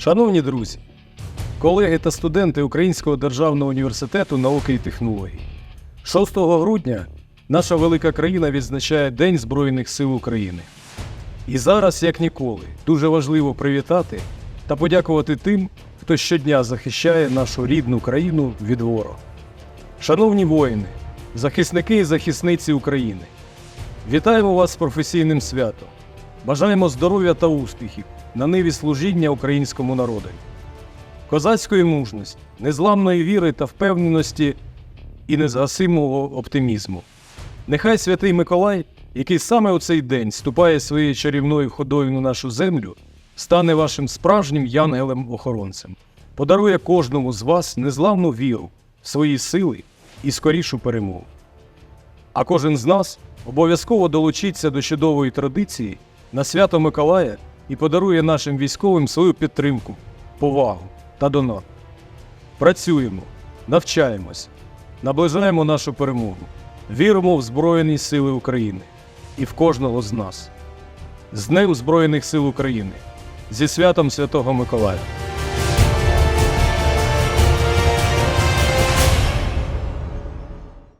Шановні друзі, колеги та студенти Українського державного університету науки і технологій. 6 грудня наша велика країна відзначає День Збройних сил України. І зараз, як ніколи, дуже важливо привітати та подякувати тим, хто щодня захищає нашу рідну країну від ворога. Шановні воїни, захисники і захисниці України, вітаємо вас з професійним святом. Бажаємо здоров'я та успіхів на ниві служіння українському народу, козацької мужності, незламної віри та впевненості і незгасимого оптимізму. Нехай святий Миколай, який саме у цей день ступає своєю чарівною ходою на нашу землю, стане вашим справжнім янгелем-охоронцем, подарує кожному з вас незламну віру свої сили і скорішу перемогу. А кожен з нас обов'язково долучиться до чудової традиції на свято Миколая і подарує нашим військовим свою підтримку, повагу та донат. Працюємо, навчаємось, наближаємо нашу перемогу, віримо в Збройні Сили України і в кожного з нас. З Днем Збройних сил України! Зі святом Святого Миколая!